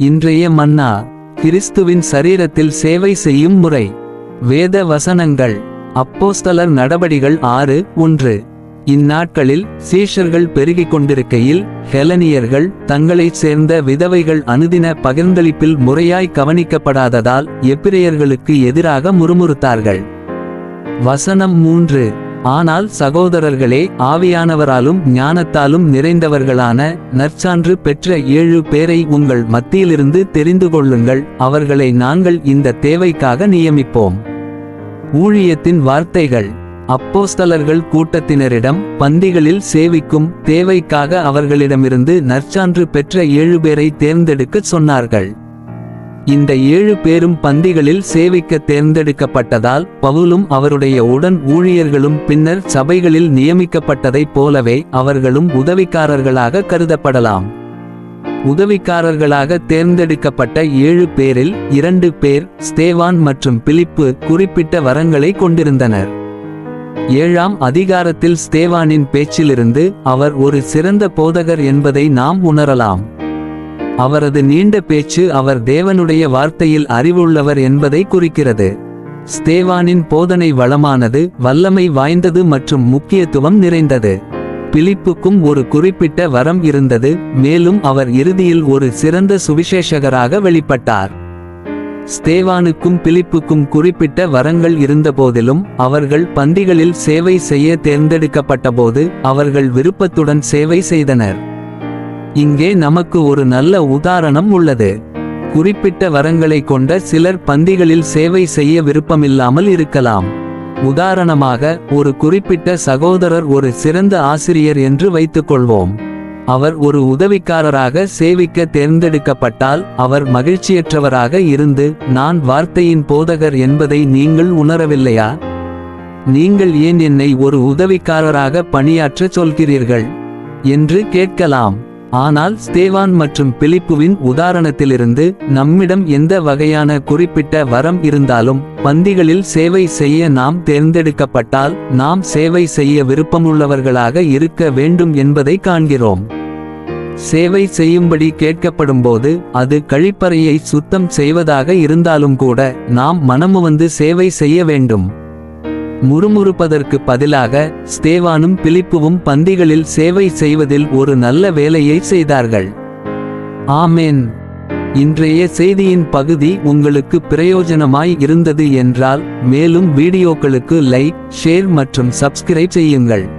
இன்றைய மன்னா கிறிஸ்துவின் சரீரத்தில் சேவை செய்யும் முறை. வேத வசனங்கள். அப்போஸ்தலர் நடபடிகள் ஆறு ஒன்று. இந்நாட்களில் சீஷர்கள் பெருகிக் கொண்டிருக்கையில் ஹெலனியர்கள் தங்களைச் சேர்ந்த விதவைகள் அனுதின பகிர்ந்தளிப்பில் முறையாய் கவனிக்கப்படாததால் எப்பிரையர்களுக்கு எதிராக முறுமுறுத்தார்கள். வசனம் மூன்று. ஆனால் சகோதரர்களே ஆவியானவராலும் ஞானத்தாலும் நிறைந்தவர்களான நற்சான்று பெற்ற ஏழு பேரை உங்கள் மத்தியிலிருந்து தெரிந்து கொள்ளுங்கள். அவர்களை நாங்கள் இந்த தேவைக்காக நியமிப்போம். ஊழியத்தின் வார்த்தைகள். அப்போஸ்தலர்கள் கூட்டத்தினரிடம் பந்திகளில் சேவிக்கும் தேவைக்காக அவர்களிடமிருந்து நற்சான்று பெற்ற ஏழு பேரை தேர்ந்தெடுக்கச் சொன்னார்கள். இந்த ஏழு பேரும் பந்திகளில் சேவிக்க தேர்ந்தெடுக்கப்பட்டதால் பவுலும் அவருடைய உடன் ஊழியர்களும் பின்னர் சபைகளில் நியமிக்கப்பட்டதைப் போலவே அவர்களும் உதவிக்காரர்களாக கருதப்படலாம். உதவிக்காரர்களாக தேர்ந்தெடுக்கப்பட்ட ஏழு பேரில் இரண்டு பேர் ஸ்தேவான் மற்றும் பிலிப்பு குறிப்பிட்ட வரங்களை கொண்டிருந்தனர். ஏழாம் அதிகாரத்தில் ஸ்தேவானின் பேச்சிலிருந்து அவர் ஒரு சிறந்த போதகர் என்பதை நாம் உணரலாம். அவரது நீண்ட பேச்சு அவர் தேவனுடைய வார்த்தையில் அறிவுள்ளவர் என்பதை குறிக்கிறது. ஸ்தேவானின் போதனை வளமானது வல்லமை வாய்ந்தது மற்றும் முக்கியத்துவம் நிறைந்தது. பிலிப்புக்கும் ஒரு குறிப்பிட்ட வரம் இருந்தது மேலும் அவர் இறுதியில் ஒரு சிறந்த சுவிசேஷகராக வெளிப்பட்டார். ஸ்தேவானுக்கும் பிலிப்புக்கும் குறிப்பிட்ட வரங்கள் இருந்தபோதிலும் அவர்கள் பந்திகளில் சேவை செய்ய தேர்ந்தெடுக்கப்பட்டபோது அவர்கள் விருப்பத்துடன் சேவை செய்தனர். இங்கே நமக்கு ஒரு நல்ல உதாரணம் உள்ளது. குறிப்பிட்ட வரங்களை கொண்ட சிலர் பந்திகளில் சேவை செய்ய விருப்பமில்லாமல் இருக்கலாம். உதாரணமாக ஒரு குறிப்பிட்ட சகோதரர் ஒரு சிறந்த ஆசிரியர் என்று வைத்துக்கொள்வோம். அவர் ஒரு உதவிக்காரராக சேவிக்க தேர்ந்தெடுக்கப்பட்டால் அவர் மகிழ்ச்சியற்றவராக இருந்து நான் வார்த்தையின் போதகர் என்பதை நீங்கள் உணரவில்லையா? நீங்கள் ஏன் என்னை ஒரு உதவிக்காரராக பணியாற்றச் சொல்கிறீர்கள்? என்று கேட்கலாம். ஆனால் ஸ்தேவான் மற்றும் பிலிப்புவின் உதாரணத்திலிருந்து நம்மிடம் எந்த வகையான குறிப்பிட்ட வரம் இருந்தாலும் பந்திகளில் சேவை செய்ய நாம் தேர்ந்தெடுக்கப்பட்டால் நாம் சேவை செய்ய விருப்பமுள்ளவர்களாக இருக்க வேண்டும் என்பதை காண்கிறோம். சேவை செய்யும்படி கேட்கப்படும்போது அது கழிப்பறையை சுத்தம் செய்வதாக இருந்தாலும் கூட நாம் மனமுவந்து சேவை செய்ய வேண்டும். முறுமுறுப்பதற்கு பதிலாக ஸ்தேவானும் பிலிப்புவும் பந்திகளில் சேவை செய்வதில் ஒரு நல்ல வேலையை செய்தார்கள். ஆமேன். இன்றைய செய்தியின் பகுதி உங்களுக்கு பிரயோஜனமாய் இருந்தது என்றால் மேலும் வீடியோக்களுக்கு லைக் ஷேர் மற்றும் சப்ஸ்கிரைப் செய்யுங்கள்.